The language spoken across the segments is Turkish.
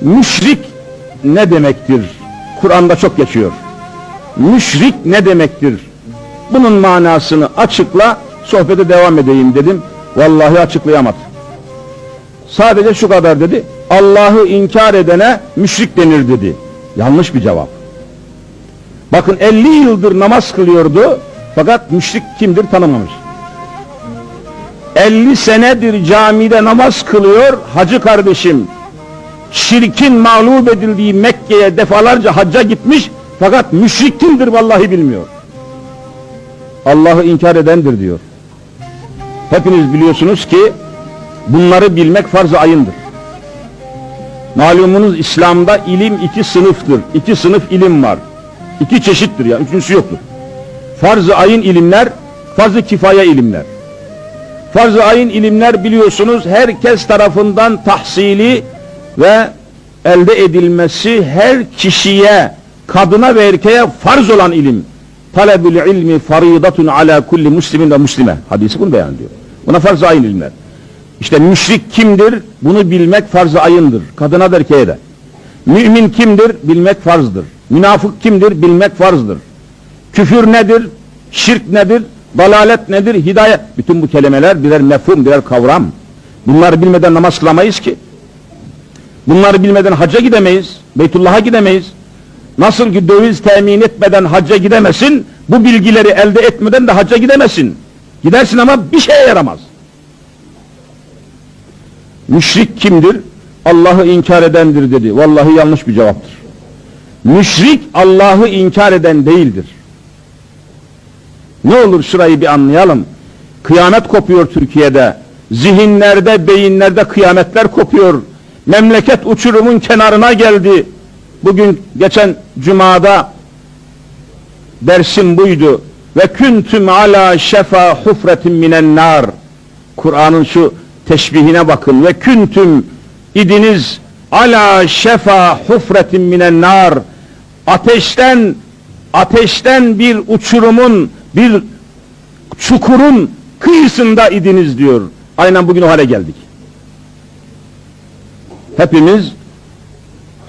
Müşrik ne demektir? Kur'an'da çok geçiyor. Müşrik ne demektir? Bunun manasını açıkla, sohbete devam edeyim dedim. Vallahi açıklayamadı. Sadece şu kadar dedi. Allah'ı inkar edene müşrik denir dedi. Yanlış bir cevap. Bakın 50 yıldır namaz kılıyordu fakat müşrik kimdir tanımamış. 50 senedir camide namaz kılıyor hacı kardeşim. Şirkin mağlup edildiği Mekke'ye defalarca hacca gitmiş fakat müşrik kimdir vallahi bilmiyor. Allah'ı inkar edendir diyor. Hepiniz biliyorsunuz ki bunları bilmek farz-ı ayındır. Malumunuz İslam'da ilim iki sınıftır. İki sınıf ilim var. İki çeşittir ya, üçüncüsü yoktur. Farz-ı ayın ilimler, farz-ı kifaye ilimler. Farz-ı ayın ilimler biliyorsunuz herkes tarafından tahsili ve elde edilmesi her kişiye, kadına ve erkeğe farz olan ilim. Talebül ilmi faridatun ala kulli muslimin ve muslime. Hadisi bunu beyan ediyor. Buna farz-ı ayın ilimler. İşte müşrik kimdir? Bunu bilmek farz-ı ayındır. Kadına da erkeğe de. Mümin kimdir? Bilmek farzdır. Münafık kimdir? Bilmek farzdır. Küfür nedir? Şirk nedir? Dalalet nedir? Hidayet. Bütün bu kelimeler birer mefhum, birer kavram. Bunları bilmeden namaz kılamayız ki. Bunları bilmeden hacca gidemeyiz. Beytullah'a gidemeyiz. Nasıl ki döviz temin etmeden hacca gidemesin, bu bilgileri elde etmeden de hacca gidemesin. Gidersin ama bir şeye yaramaz. Müşrik kimdir? Allah'ı inkar edendir dedi. Vallahi yanlış bir cevaptır. Müşrik Allah'ı inkar eden değildir. Ne olur şurayı bir anlayalım. Kıyamet kopuyor Türkiye'de. Zihinlerde, beyinlerde kıyametler kopuyor. Memleket uçurumun kenarına geldi. Bugün geçen cumada dersim buydu. Ve küntüm ala şefa hufretin minen nar. Kur'an'ın şu teşbihine bakın. Ve küntüm idiniz ala şefa hufretin minen nar. Ateşten ateşten bir uçurumun bir çukurun kıyısında idiniz diyor. Aynen bugün o hale geldik. Hepimiz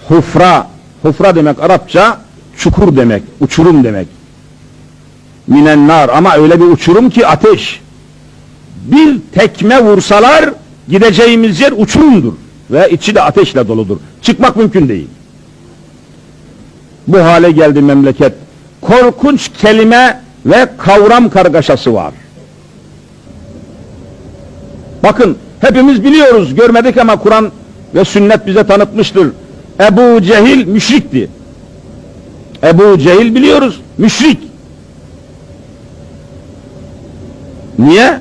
hufra, hufra demek Arapça çukur demek, uçurum demek. Minennar ama öyle bir uçurum ki ateş. Bir tekme vursalar gideceğimiz yer uçurumdur ve içi de ateşle doludur. Çıkmak mümkün değil. Bu hale geldi memleket. Korkunç kelime ve kavram kargaşası var. Bakın hepimiz biliyoruz, görmedik ama Kur'an ve sünnet bize tanıtmıştır. Ebu Cehil müşrikti. Ebu Cehil biliyoruz, müşrik. Niye?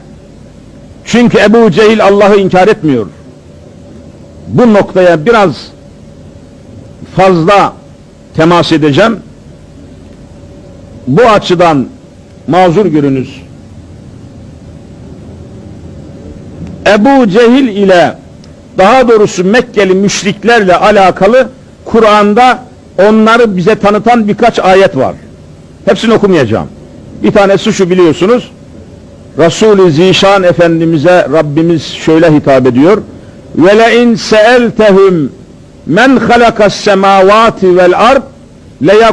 Çünkü Ebu Cehil Allah'ı inkar etmiyor. Bu noktaya biraz fazla temas edeceğim. Bu açıdan mazur görünüz. Ebu Cehil ile daha doğrusu Mekkeli müşriklerle alakalı Kur'an'da onları bize tanıtan birkaç ayet var. Hepsini okumayacağım. Bir tanesi şu biliyorsunuz. Resul-i Zişan Efendimiz'e Rabbimiz şöyle hitap ediyor. Seeltehum men halakas semavati vel ard le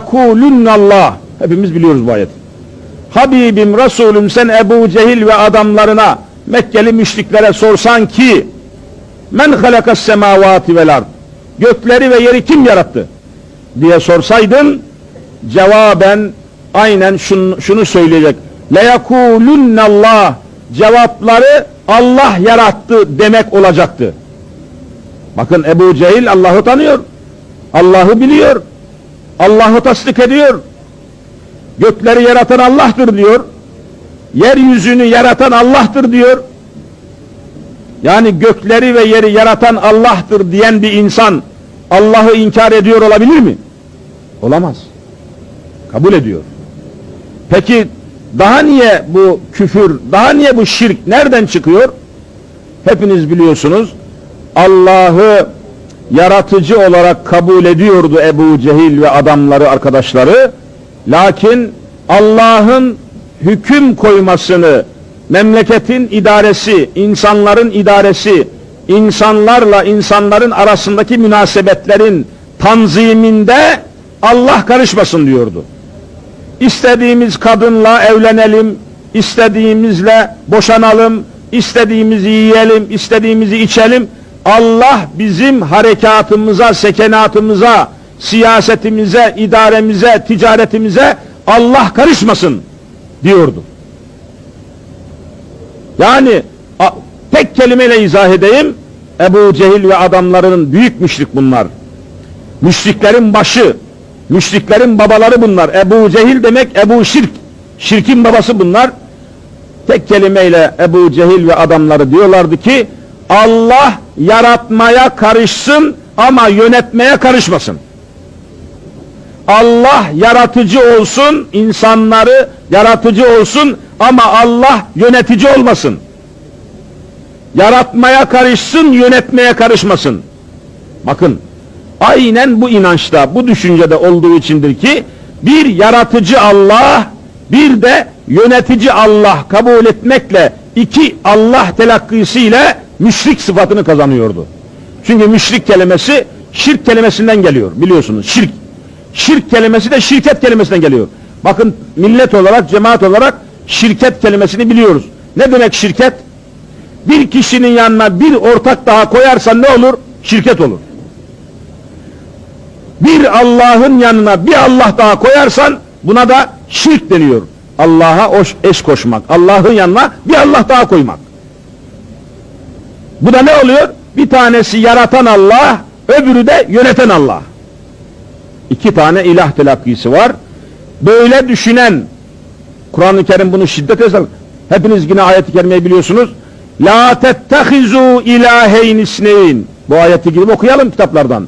Allah. Hepimiz biliyoruz bu ayeti. Habibim Resulüm sen Ebu Cehil ve adamlarına Mekkeli müşriklere sorsan ki men halakas semavati vel ard gökleri ve yeri kim yarattı diye sorsaydın cevaben aynen şunu, şunu söyleyecek Allah cevapları Allah yarattı demek olacaktı. Bakın Ebu Cehil Allah'ı tanıyor. Allah'ı biliyor. Allah'ı tasdik ediyor. Gökleri yaratan Allah'tır diyor. Yeryüzünü yaratan Allah'tır diyor. Yani gökleri ve yeri yaratan Allah'tır diyen bir insan Allah'ı inkar ediyor olabilir mi? Olamaz. Kabul ediyor. Peki daha niye bu küfür, daha niye bu şirk nereden çıkıyor? Hepiniz biliyorsunuz. Allah'ı yaratıcı olarak kabul ediyordu Ebu Cehil ve adamları, arkadaşları. Lakin Allah'ın hüküm koymasını, memleketin idaresi, insanların idaresi, insanlarla insanların arasındaki münasebetlerin tanziminde Allah karışmasın diyordu. İstediğimiz kadınla evlenelim, istediğimizle boşanalım, istediğimizi yiyelim, istediğimizi içelim. Allah bizim harekatımıza, sekenatımıza, siyasetimize, idaremize, ticaretimize Allah karışmasın diyordu. Yani tek kelimeyle izah edeyim. Ebu Cehil ve adamlarının büyük müşrik bunlar. Müşriklerin başı, müşriklerin babaları bunlar. Ebu Cehil demek Ebu Şirk. Şirkin babası bunlar. Tek kelimeyle Ebu Cehil ve adamları diyorlardı ki Allah yaratmaya karışsın ama yönetmeye karışmasın. Allah yaratıcı olsun, insanları yaratıcı olsun ama Allah yönetici olmasın. Yaratmaya karışsın, yönetmeye karışmasın. Bakın, aynen bu inançta, bu düşüncede olduğu içindir ki bir yaratıcı Allah, bir de yönetici Allah kabul etmekle iki Allah telakkisiyle müşrik sıfatını kazanıyordu. Çünkü müşrik kelimesi şirk kelimesinden geliyor biliyorsunuz şirk. Şirk kelimesi de şirket kelimesinden geliyor. Bakın millet olarak, cemaat olarak şirket kelimesini biliyoruz. Ne demek şirket? Bir kişinin yanına bir ortak daha koyarsan ne olur? Şirket olur. Bir Allah'ın yanına bir Allah daha koyarsan buna da şirk deniyor. Allah'a eş koşmak. Allah'ın yanına bir Allah daha koymak. Bu da ne oluyor? Bir tanesi yaratan Allah, öbürü de yöneten Allah. İki tane ilah telakkisi var. Böyle düşünen, Kur'an-ı Kerim bunu şiddetle yazar. Hepiniz yine ayet-i kerimeyi biliyorsunuz. La tettehizu ilaheyn isneyn. Bu ayeti gidip okuyalım kitaplardan.